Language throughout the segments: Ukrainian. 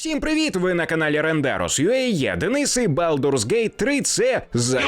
Всім привіт! Ви на каналі Rendaros.ua, я Денис і Baldur's Gate 3 це за...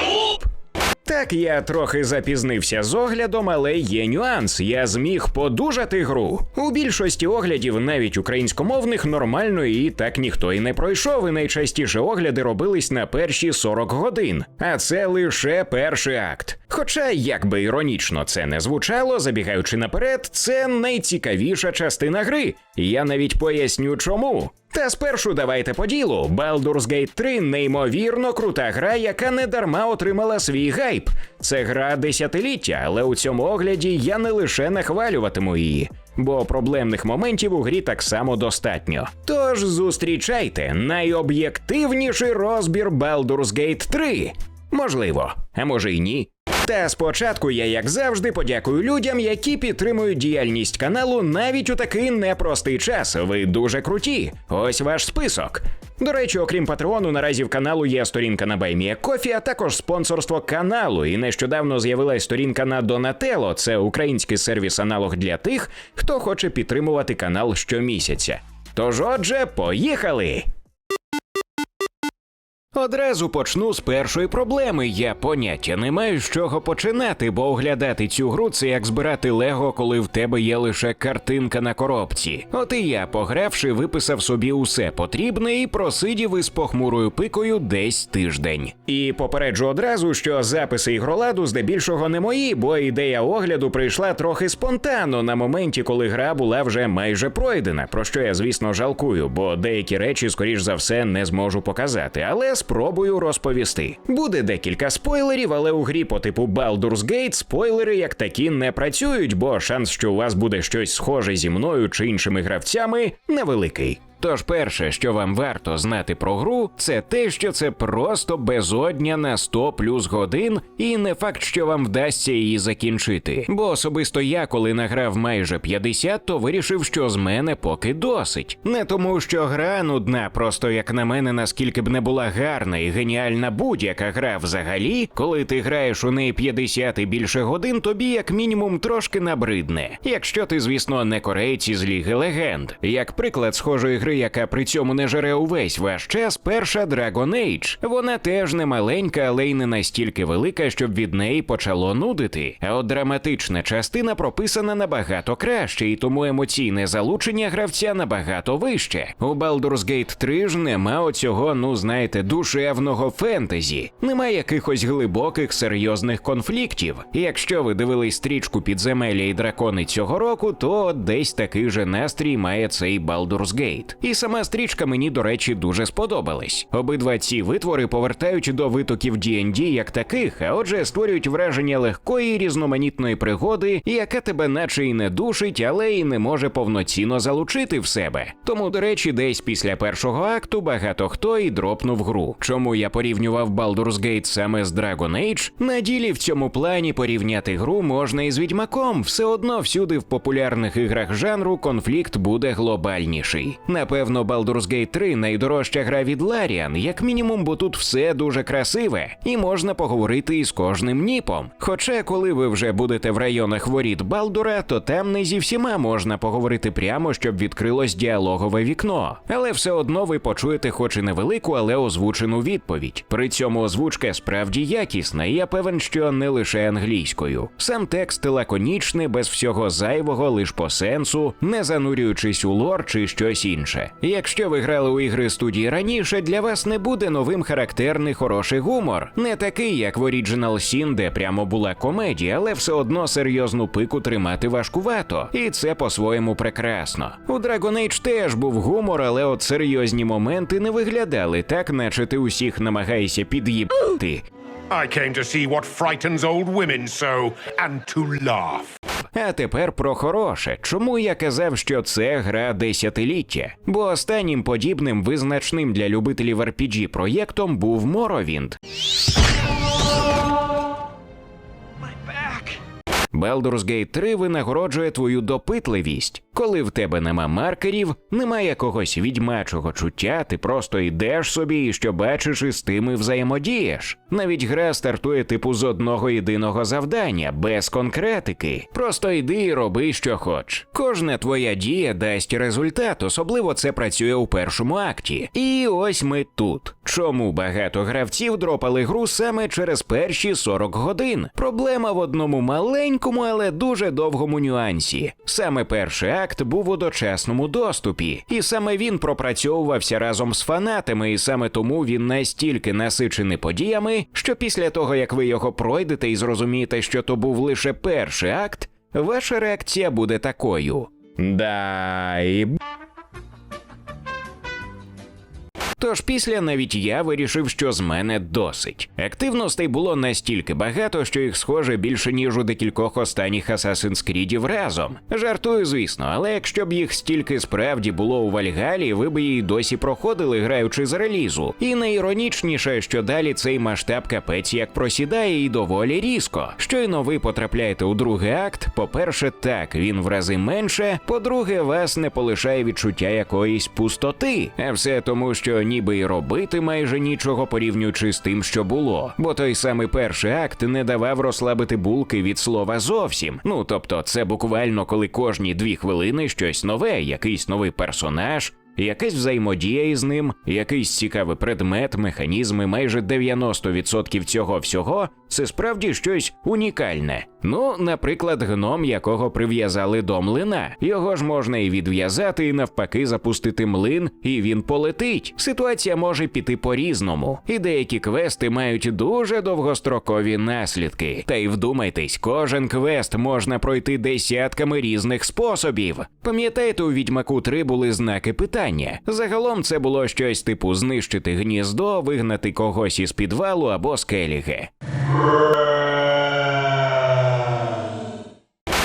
Так, я трохи запізнився з оглядом, але є нюанс. Я зміг подужати гру. У більшості оглядів, навіть українськомовних, нормально і так ніхто і не пройшов. І найчастіше огляди робились на перші 40 годин. А це лише перший акт. Хоча, як би іронічно це не звучало, забігаючи наперед, це найцікавіша частина гри. Я навіть поясню чому. Та спершу давайте по ділу. Baldur's Gate 3 неймовірно крута гра, яка не дарма отримала свій гайп. Це гра десятиліття, але у цьому огляді я не лише нахвалюватиму її, бо проблемних моментів у грі так само достатньо. Тож зустрічайте найоб'єктивніший розбір Baldur's Gate 3. Можливо, а може й ні. Та спочатку я, як завжди, подякую людям, які підтримують діяльність каналу навіть у такий непростий час. Ви дуже круті. Ось ваш список. До речі, окрім Патреону, наразі в каналу є сторінка на Баймія Кофі, а також спонсорство каналу. І нещодавно з'явилась сторінка на Донателло. Це український сервіс-аналог для тих, хто хоче підтримувати канал щомісяця. Тож, отже, поїхали! Одразу почну з першої проблеми. Я поняття не маю з чого починати, бо оглядати цю гру це як збирати лего, коли в тебе є лише картинка на коробці. От і я, погравши, виписав собі усе потрібне і просидів із похмурою пикою десь тиждень. І попереджу одразу, що записи ігроладу здебільшого не мої, бо ідея огляду прийшла трохи спонтанно на моменті, коли гра була вже майже пройдена, про що я, звісно, жалкую, бо деякі речі, скоріш за все, не зможу показати. Але спробую розповісти. Буде декілька спойлерів, але у грі по типу Baldur's Gate спойлери як такі не працюють, бо шанс, що у вас буде щось схоже зі мною чи іншими гравцями, невеликий. Тож перше, що вам варто знати про гру, це те, що це просто безодня на 100 плюс годин, і не факт, що вам вдасться її закінчити. Бо особисто я, коли награв майже 50, то вирішив, що з мене поки досить. Не тому, що гра нудна, просто як на мене, наскільки б не була гарна і геніальна будь-яка гра взагалі, коли ти граєш у неї 50 і більше годин, тобі як мінімум трошки набридне. Якщо ти, звісно, не кореєць із Ліги Легенд. Як приклад схожої гри, яка при цьому не жере увесь ваш час, перша Dragon Age. Вона теж не маленька, але й не настільки велика, щоб від неї почало нудити. А от драматична частина прописана набагато краще, і тому емоційне залучення гравця набагато вище. У Baldur's Gate 3 ж нема оцього, ну знаєте, душевного фентезі, нема якихось глибоких серйозних конфліктів. Якщо ви дивились стрічку підземелля і дракони цього року, то десь такий же настрій має цей Baldur's Gate. І сама стрічка мені, до речі, дуже сподобалась. Обидва ці витвори повертають до витоків D&D як таких, а отже, створюють враження легкої різноманітної пригоди, яка тебе наче й не душить, але й не може повноцінно залучити в себе. Тому, до речі, десь після першого акту багато хто і дропнув гру. Чому я порівнював Baldur's Gate саме з Dragon Age? На ділі в цьому плані порівняти гру можна із відьмаком. Все одно всюди в популярних іграх жанру конфлікт буде глобальніший. Напевно, Baldur's Gate 3 найдорожча гра від Larian, як мінімум, бо тут все дуже красиве, і можна поговорити із кожним ніпом. Хоча, коли ви вже будете в районах воріт Балдура, то там не зі всіма можна поговорити прямо, щоб відкрилось діалогове вікно. Але все одно ви почуєте, хоч і невелику, але озвучену відповідь. При цьому озвучка справді якісна, і я певен, що не лише англійською. Сам текст лаконічний, без всього зайвого, лиш по сенсу, не занурюючись у лор чи щось інше. Якщо ви грали у ігри студії раніше, для вас не буде новим характерний хороший гумор, не такий, як в Original Sin, де прямо була комедія, але все одно серйозну пику тримати важкувато, і це по-своєму прекрасно. У Dragon Age теж був гумор, але от серйозні моменти не виглядали так, наче ти усіх намагаєшся під'їбати. I came to see what frightens old women so, and to laugh. А тепер про хороше. Чому я казав, що це гра десятиліття? Бо останнім подібним визначним для любителів RPG проєктом був Morrowind. Baldur's Gate 3 винагороджує твою допитливість. Коли в тебе нема маркерів, немає якогось відьмачого чуття, ти просто йдеш собі і що бачиш і з тим і взаємодієш. Навіть гра стартує типу з одного єдиного завдання, без конкретики. Просто йди і роби, що хоч. Кожна твоя дія дасть результат, особливо це працює у першому акті. І ось ми тут. Чому багато гравців дропали гру саме через перші 40 годин? Проблема в одному маленькому, але дуже довгому нюансі. Саме перший акт був у дочесному доступі, і саме він пропрацьовувався разом з фанатами, і саме тому він настільки насичений подіями, що після того як ви його пройдете і зрозумієте, що то був лише перший акт, ваша реакція буде такою. Дай Тож після навіть я вирішив, що з мене досить. Активностей було настільки багато, що їх схоже більше ніж у декількох останніх Assassin's Creed разом. Жартую, звісно, але якщо б їх стільки справді було у Вальгалі, ви б її досі проходили, граючи з релізу. І найіронічніше, що далі цей масштаб капець як просідає і доволі різко. Щойно ви потрапляєте у другий акт. По-перше, так він в рази менше. По-друге, вас не полишає відчуття якоїсь пустоти. А все тому, що ніби й робити майже нічого порівнюючи з тим, що було. Бо той самий перший акт не давав розслабити булки від слова зовсім. Ну тобто, це буквально коли кожні дві хвилини щось нове, якийсь новий персонаж. Якась взаємодія із ним, якийсь цікавий предмет, механізми, майже 90% цього всього це справді щось унікальне. Ну, наприклад, гном, якого прив'язали до млина. Його ж можна і відв'язати, і навпаки запустити млин, і він полетить. Ситуація може піти по-різному, і деякі квести мають дуже довгострокові наслідки. Та й вдумайтесь, кожен квест можна пройти десятками різних способів. Пам'ятаєте, у відьмаку 3 були знаки питання. Загалом це було щось типу знищити гніздо, вигнати когось із підвалу або скеліги. Brrr.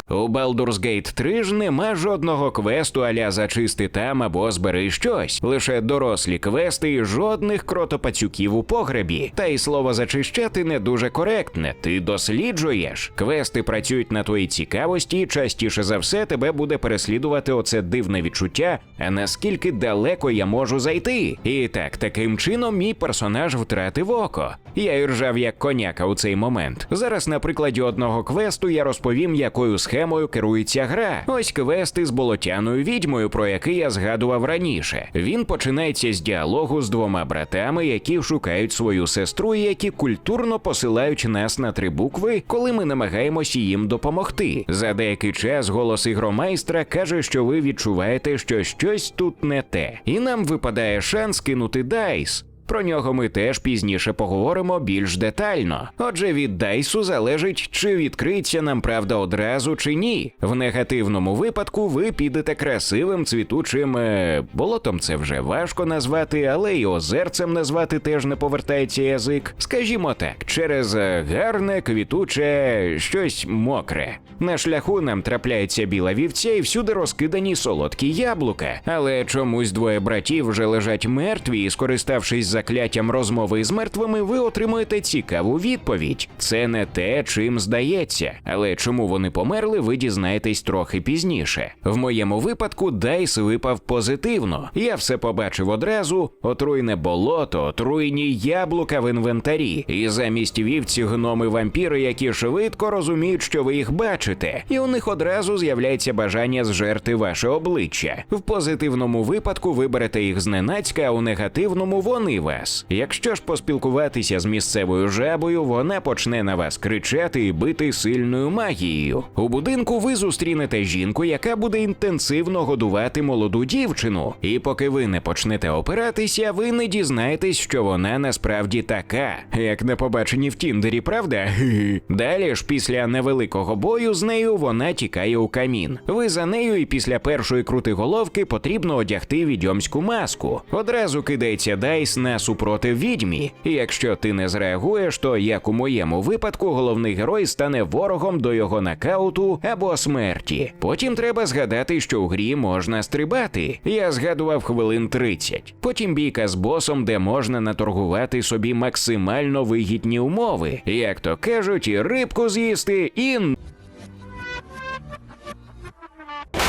У Baldur's Gate 3 ж нема жодного квесту аля зачисти там або збери щось. Лише дорослі квести і жодних кротопацюків у погребі. Та й слово зачищати не дуже коректне. Ти досліджуєш. Квести працюють на твоїй цікавості, і частіше за все тебе буде переслідувати оце дивне відчуття, а наскільки далеко я можу зайти. І так, таким чином мій персонаж втратив око. Я й ржав як коняка у цей момент. Зараз на прикладі одного квесту я розповім, якою схемою керується гра. Ось квест із болотяною відьмою, про який я згадував раніше. Він починається з діалогу з двома братами, які шукають свою сестру, і які культурно посилають нас на три букви, коли ми намагаємося їм допомогти. За деякий час голос ігромайстра каже, що ви відчуваєте, що щось тут не те, і нам випадає шанс кинути дайс. Про нього ми теж пізніше поговоримо більш детально. Отже, від Дайсу залежить, чи відкриється нам правда одразу чи ні. В негативному випадку ви підете красивим цвітучим е, болотом. Це вже важко назвати, але й озерцем назвати теж не повертається язик. Скажімо так, через е, гарне, квітуче, щось мокре. На шляху нам трапляється біла вівця і всюди розкидані солодкі яблука. Але чомусь двоє братів вже лежать мертві, і скориставшись закляттям розмови з мертвими, ви отримуєте цікаву відповідь. Це не те, чим здається. Але чому вони померли, ви дізнаєтесь трохи пізніше. В моєму випадку Дайс випав позитивно. Я все побачив одразу: отруйне болото, отруйні яблука в інвентарі. І замість вівці гноми вампіри, які швидко розуміють, що ви їх бачите, і у них одразу з'являється бажання зжерти ваше обличчя. В позитивному випадку ви берете їх зненацька, а у негативному вони вас. Якщо ж поспілкуватися з місцевою жабою, вона почне на вас кричати і бити сильною магією. У будинку ви зустрінете жінку, яка буде інтенсивно годувати молоду дівчину. І поки ви не почнете опиратися, ви не дізнаєтесь, що вона насправді така, як на побаченні в Тіндері, правда? Далі ж, після невеликого бою з нею вона тікає у камін. Ви за нею, і після першої крутиголовки потрібно одягти відьомську маску. Одразу кидається Дайс на супротив відьмі. І якщо ти не зреагуєш, то як у моєму випадку, головний герой стане ворогом до його нокауту або смерті. Потім треба згадати, що у грі можна стрибати. Я згадував хвилин 30. Потім бійка з босом, де можна наторгувати собі максимально вигідні умови. Як то кажуть, і рибку з'їсти, і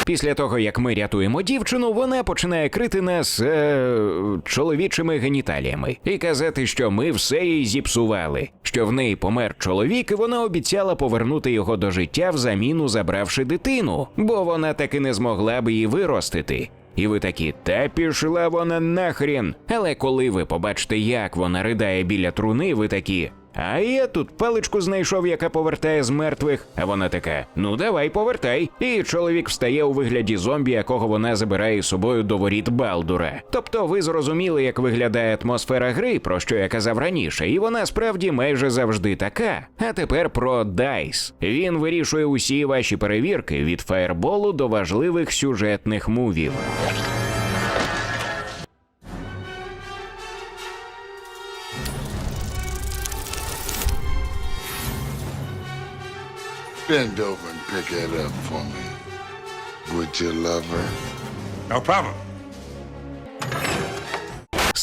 Після того, як ми рятуємо дівчину, вона починає крити нас е, чоловічими геніталіями і казати, що ми все їй зіпсували, що в неї помер чоловік, і вона обіцяла повернути його до життя взаміну забравши дитину, бо вона таки не змогла б її виростити. І ви такі, та пішла вона нахрін. Але коли ви побачите, як вона ридає біля труни, ви такі. А я тут паличку знайшов, яка повертає з мертвих. А вона така: ну давай, повертай. І чоловік встає у вигляді зомбі, якого вона забирає з собою до воріт Балдура. Тобто ви зрозуміли, як виглядає атмосфера гри, про що я казав раніше, і вона справді майже завжди така. А тепер про Дайс. Він вирішує усі ваші перевірки від фаєрболу до важливих сюжетних мувів. Bend over and pick it up for me. Would you, love her? No problem.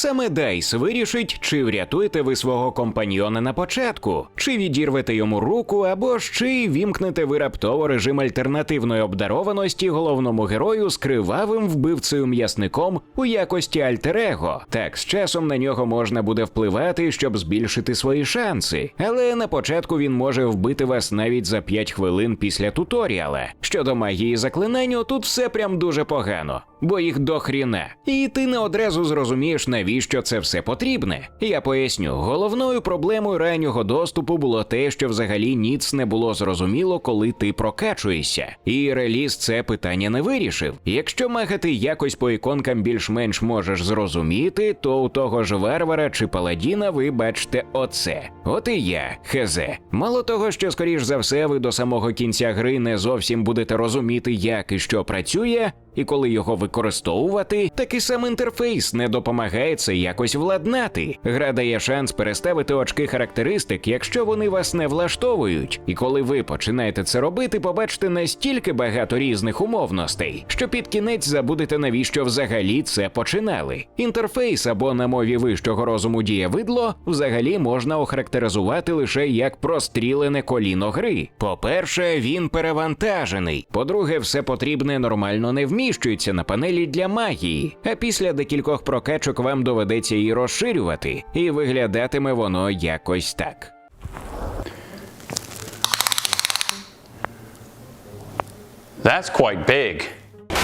Саме Дайс вирішить, чи врятуєте ви свого компаньйона на початку, чи відірвете йому руку, або ж чи вімкнете ви раптово режим альтернативної обдарованості головному герою з кривавим вбивцею м'ясником у якості альтер-его. Так, з часом на нього можна буде впливати, щоб збільшити свої шанси. Але на початку він може вбити вас навіть за 5 хвилин після туторіала. Щодо магії заклинань, тут все прям дуже погано, бо їх до хріна. І ти не одразу зрозумієш, навіщо це все потрібне. Я поясню, головною проблемою раннього доступу було те, що взагалі ніц не було зрозуміло, коли ти прокачуєшся. І реліз це питання не вирішив. Якщо махати якось по іконкам більш-менш можеш зрозуміти, то у того ж варвара чи паладіна ви бачите оце. От і я, хезе. Мало того, що скоріш за все ви до самого кінця гри не зовсім будете розуміти, як і що працює, і коли його використовувати, такий сам інтерфейс не допомагає це якось владнати. Гра дає шанс переставити очки характеристик, якщо вони вас не влаштовують. І коли ви починаєте це робити, побачите настільки багато різних умовностей, що під кінець забудете навіщо взагалі це починали. Інтерфейс або на мові вищого розуму діє видло взагалі можна охарактеризувати лише як прострілене коліно гри. По-перше, він перевантажений. По-друге, все потрібне нормально не вміщується на панелі для магії. А після декількох прокачок вам доведеться її розширювати, і виглядатиме воно якось так. That's quite big.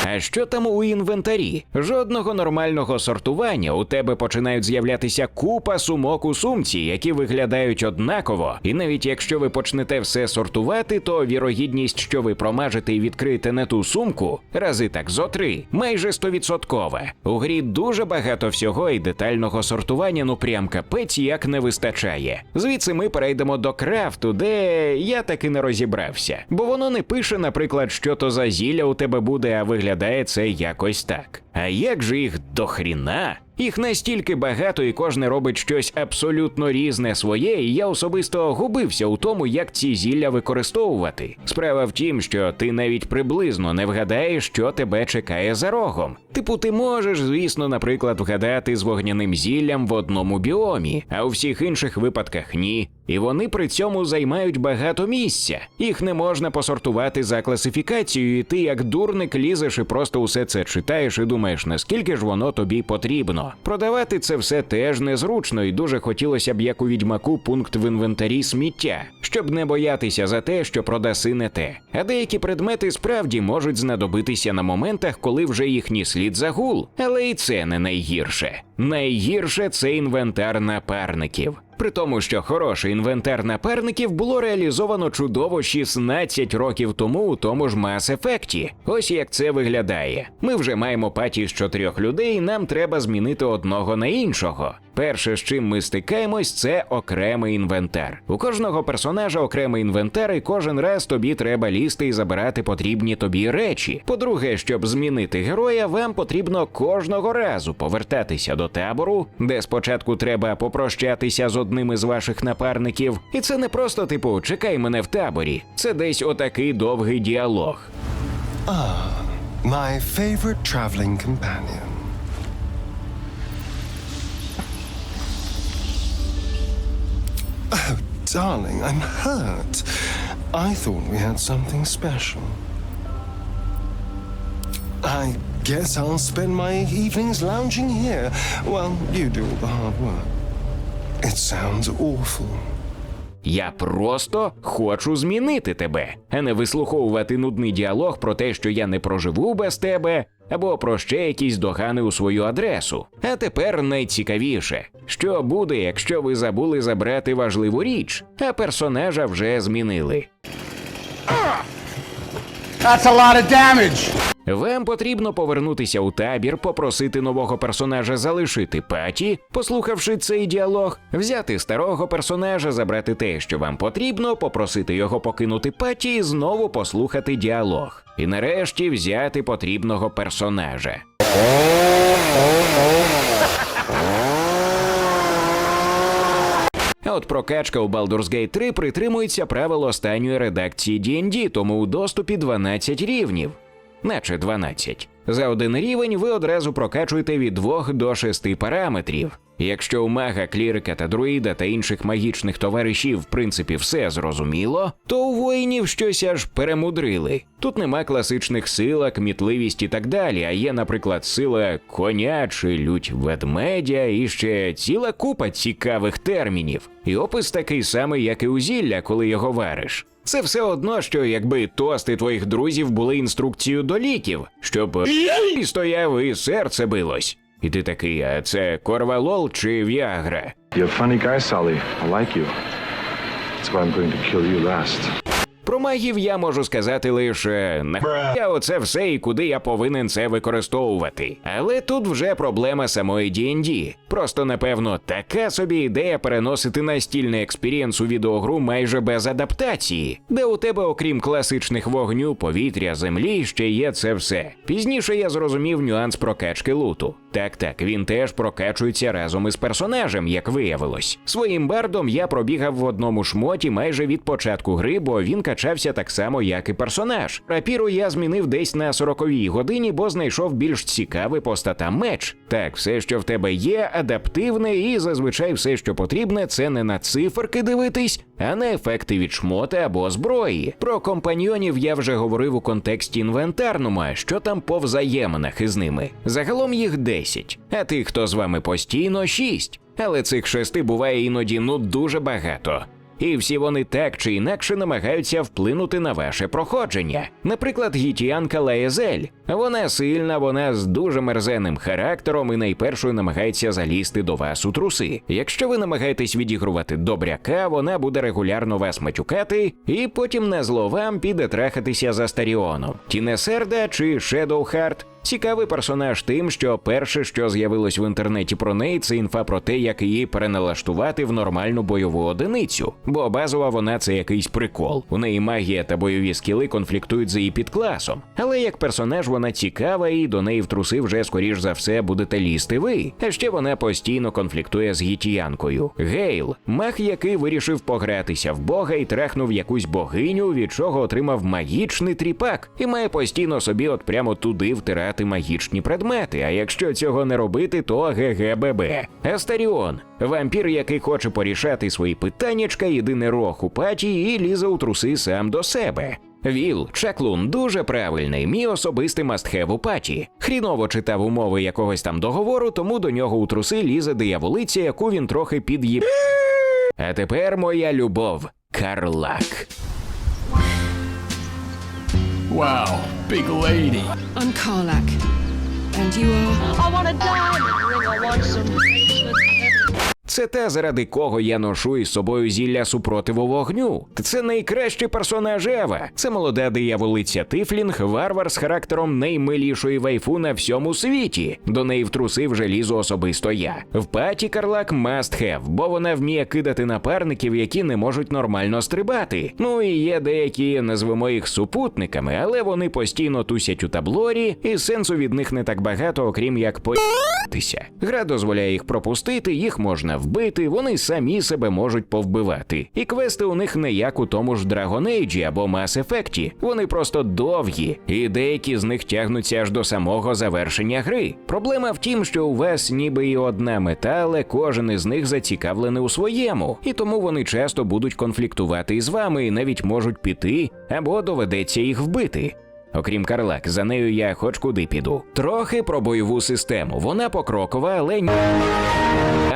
А що там у інвентарі? Жодного нормального сортування. У тебе починають з'являтися купа сумок у сумці, які виглядають однаково. І навіть якщо ви почнете все сортувати, то вірогідність, що ви промажете і відкриєте не ту сумку, рази так зо три, майже стовідсоткова. У грі дуже багато всього і детального сортування, ну прям капець як не вистачає. Звідси ми перейдемо до крафту, де я таки не розібрався, бо воно не пише, наприклад, що то за зілля у тебе буде, а виглядає це якось так. А як же їх до хріна? Їх настільки багато, і кожне робить щось абсолютно різне своє, і я особисто губився у тому, як ці зілля використовувати. Справа в тім, що ти навіть приблизно не вгадаєш, що тебе чекає за рогом. Типу, ти можеш, звісно, наприклад, вгадати з вогняним зіллям в одному біомі, а у всіх інших випадках ні. І вони при цьому займають багато місця. Їх не можна посортувати за класифікацією, і ти як дурник лізеш і просто усе це читаєш і думаєш, наскільки ж воно тобі потрібно. Продавати це все теж незручно, і дуже хотілося б, як у відьмаку, пункт в інвентарі сміття, щоб не боятися за те, що продаси не те. А деякі предмети справді можуть знадобитися на моментах, коли вже їхній слід загул. Але і це не найгірше. Найгірше це інвентар напарників. При тому, що хороший інвентар напарників було реалізовано чудово 16 років тому у тому ж Mass Effect. Ось як це виглядає. Ми вже маємо паті з чотирьох людей, нам треба змінити одного на іншого. Перше, з чим ми стикаємось, це окремий інвентар. У кожного персонажа окремий інвентар, і кожен раз тобі треба лізти і забирати потрібні тобі речі. По-друге, щоб змінити героя, вам потрібно кожного разу повертатися до табору, де спочатку треба попрощатися з одним із ваших напарників. І це не просто типу чекай мене в таборі. Це десь отакий довгий діалог. Oh, My favorite traveling companion. Oh, darling, I'm hurt. I thought we had something special. I guess I'll spend my evenings lounging here while you do all the hard work. It sounds awful. Я просто хочу змінити тебе, а не вислуховувати нудний діалог про те, що я не проживу без тебе, або про ще якісь догани у свою адресу. А тепер найцікавіше, що буде, якщо ви забули забрати важливу річ, а персонажа вже змінили. That's a lot of damage. Вам потрібно повернутися у табір, попросити нового персонажа залишити паті, послухавши цей діалог, взяти старого персонажа, забрати те, що вам потрібно, попросити його покинути паті і знову послухати діалог. І нарешті взяти потрібного персонажа. А от прокачка у Baldur's Gate 3 притримується правил останньої редакції D&D, тому у доступі 12 рівнів. Наче 12. За один рівень ви одразу прокачуєте від 2 до 6 параметрів. Якщо у мага, клірика та друїда та інших магічних товаришів в принципі все зрозуміло, то у воїнів щось аж перемудрили. Тут нема класичних сила, кмітливість і так далі, а є, наприклад, сила коня чи лють ведмедя і ще ціла купа цікавих термінів. І опис такий самий, як і у зілля, коли його вариш. Це все одно, що якби тости твоїх друзів були інструкцією до ліків, щоб і стояв і серце билось. І ти такий, а це корвалол чи віагра? You're a funny guy, Sully. I like you. That's why I'm going to kill you last. Про магів я можу сказати лише нахуя оце все і куди я повинен це використовувати. Але тут вже проблема самої D&D. Просто напевно така собі ідея переносити настільний експірієнс у відеогру майже без адаптації, де у тебе, окрім класичних вогню, повітря, землі, ще є це все. Пізніше я зрозумів нюанс прокачки луту. Так, так, він теж прокачується разом із персонажем, як виявилось. Своїм бардом я пробігав в одному шмоті майже від початку гри, бо він качався так само, як і персонаж. Рапіру я змінив десь на 40-й годині, бо знайшов більш цікавий по статам меч. Так, все, що в тебе є, адаптивне, і зазвичай все, що потрібне, це не на циферки дивитись, а на ефекти від шмоти або зброї. Про компаньйонів я вже говорив у контексті інвентарному, а що там по взаєминах із ними. Загалом їх 10, а тих, хто з вами постійно, 6. Але цих шести буває іноді ну дуже багато. І всі вони так чи інакше намагаються вплинути на ваше проходження. Наприклад, гітіянка Лаєзель. Вона сильна, вона з дуже мерзенним характером і найпершою намагається залізти до вас у труси. Якщо ви намагаєтесь відігрувати добряка, вона буде регулярно вас матюкати, і потім на зло вам піде трахатися за Старіоном. Тінесерда чи Шедоухарт Цікавий персонаж тим, що перше, що з'явилось в інтернеті про неї, це інфа про те, як її переналаштувати в нормальну бойову одиницю. Бо базова вона це якийсь прикол. У неї магія та бойові скіли конфліктують з її підкласом. Але як персонаж вона цікава, і до неї в труси вже скоріш за все будете лізти ви. А ще вона постійно конфліктує з гітіянкою. Гейл, маг, який вирішив погратися в бога і трахнув якусь богиню, від чого отримав магічний тріпак, і має постійно собі от прямо туди втирати магічні предмети. А якщо цього не робити, то ГГББ. Астаріон вампір, який хоче порішати свої питаннячка, єдиний рог у паті і лізе у труси сам до себе. Віл, Чаклун дуже правильний, мій особистий мастхев у паті. Хріново читав умови якогось там договору, тому до нього у труси лізе дияволиця, яку він трохи під'їб. А тепер моя любов Карлак. Wow, big lady. I'm Karlak. And you are? I want a diamond ring. I want some bracelets. Це те, заради кого я ношу із собою зілля супротиву вогню. Це найкращий персонаж Ева. Це молода дияволиця Тифлінг, варвар з характером наймилішої вайфу на всьому світі. До неї в труси вже лізу особисто я. В паті Карлак must have, бо вона вміє кидати напарників, які не можуть нормально стрибати. Ну і є деякі, назвемо їх супутниками, але вони постійно тусять у таблорі, і сенсу від них не так багато, окрім як по***тися. Гра дозволяє їх пропустити, їх можна вбити, вони самі себе можуть повбивати. І квести у них не як у тому ж Dragon Age або Mass Effect. Вони просто довгі, і деякі з них тягнуться аж до самого завершення гри. Проблема в тім, що у вас ніби і одна мета, але кожен із них зацікавлений у своєму, і тому вони часто будуть конфліктувати із вами і навіть можуть піти або доведеться їх вбити. Окрім Карлак, за нею я хоч куди піду. Трохи про бойову систему. Вона покрокова, але ні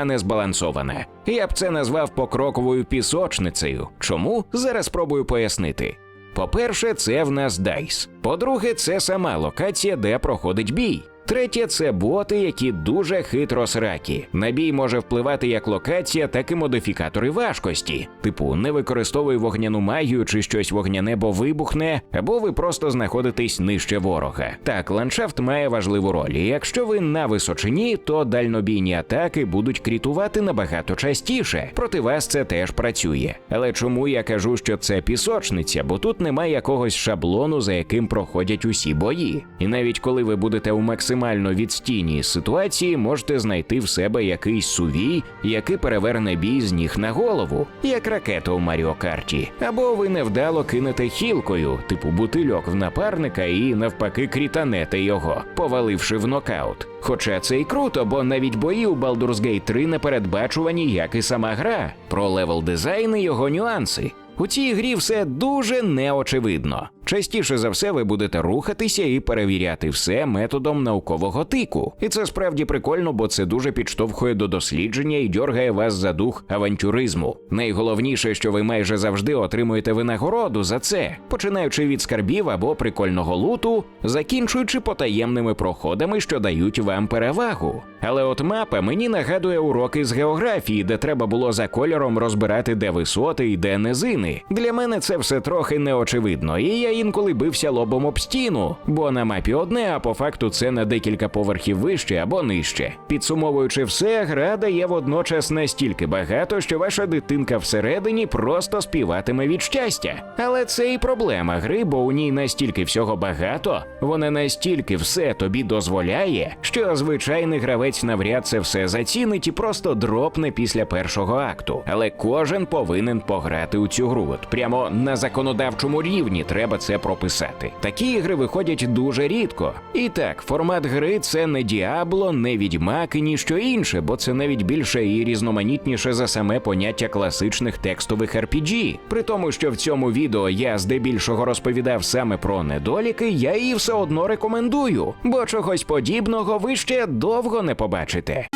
не збалансоване, Я б це назвав покроковою пісочницею. Чому? Зараз спробую пояснити. По-перше, це в нас Дайс. По-друге, це сама локація, де проходить бій. Третє це боти, які дуже хитро сракі. На бій може впливати як локація, так і модифікатори важкості. Типу, не використовуй вогняну магію чи щось вогняне, бо вибухне, або ви просто знаходитесь нижче ворога. Так, ландшафт має важливу роль. І якщо ви на височині, то дальнобійні атаки будуть крітувати набагато частіше. Проти вас це теж працює. Але чому я кажу, що це пісочниця? Бо тут немає якогось шаблону, за яким проходять усі бої. І навіть коли ви будете у максимально відстійній ситуації, можете знайти в себе якийсь сувій, який переверне бій з ніг на голову, як ракета у Маріо Карті. Або ви невдало кинете хілкою, типу бутильок в напарника, і навпаки крітанете його, поваливши в нокаут. Хоча це і круто, бо навіть бої у Baldur's Gate 3 не передбачувані, як і сама гра, про левел дизайн і його нюанси. У цій грі все дуже неочевидно. Частіше за все ви будете рухатися і перевіряти все методом наукового тику. І це справді прикольно, бо це дуже підштовхує до дослідження і дьоргає вас за дух авантюризму. Найголовніше, що ви майже завжди отримуєте винагороду за це, починаючи від скарбів або прикольного луту, закінчуючи потаємними проходами, що дають вам перевагу. Але от мапа мені нагадує уроки з географії, де треба було за кольором розбирати, де висоти і де низини. Для мене це все трохи неочевидно, і я інколи бився лобом об стіну, бо на мапі одне, а по факту це на декілька поверхів вище або нижче. Підсумовуючи все, гра дає водночас настільки багато, що ваша дитинка всередині просто співатиме від щастя. Але це і проблема гри, бо у ній настільки всього багато, вона настільки все тобі дозволяє, що звичайний гравець навряд це все зацінить і просто дропне після першого акту. Але кожен повинен пограти у цю гру. От прямо на законодавчому рівні треба це прописати. Такі ігри виходять дуже рідко. І так, формат гри це не Діабло, не відьмак і ніщо інше, бо це навіть більше і різноманітніше за саме поняття класичних текстових RPG. При тому, що в цьому відео я здебільшого розповідав саме про недоліки, я її все одно рекомендую, бо чогось подібного ви ще довго не побачите.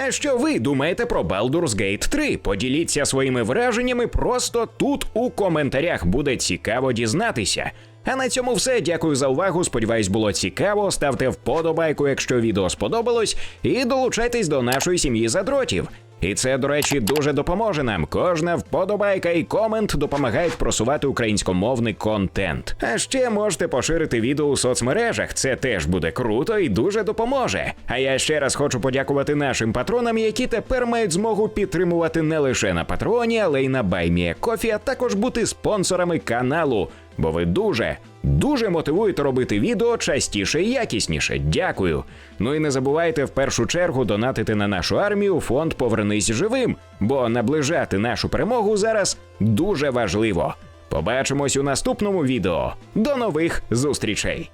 А що ви думаєте про Baldur's Gate 3? Поділіться своїми враженнями просто тут у коментарях. Буде цікаво дізнатися. А на цьому все. Дякую за увагу. Сподіваюсь, було цікаво. Ставте вподобайку, якщо відео сподобалось, і долучайтесь до нашої сім'ї задротів. І це, до речі, дуже допоможе нам. Кожна вподобайка і комент допомагають просувати українськомовний контент. А ще можете поширити відео у соцмережах. Це теж буде круто і дуже допоможе. А я ще раз хочу подякувати нашим патронам, які тепер мають змогу підтримувати не лише на патроні, але й на Баймія Кофі, а також бути спонсорами каналу. Бо ви дуже, дуже мотивуєте робити відео частіше і якісніше. Дякую. Ну і не забувайте в першу чергу донатити на нашу армію фонд Повернись живим, бо наближати нашу перемогу зараз дуже важливо. Побачимось у наступному відео. До нових зустрічей!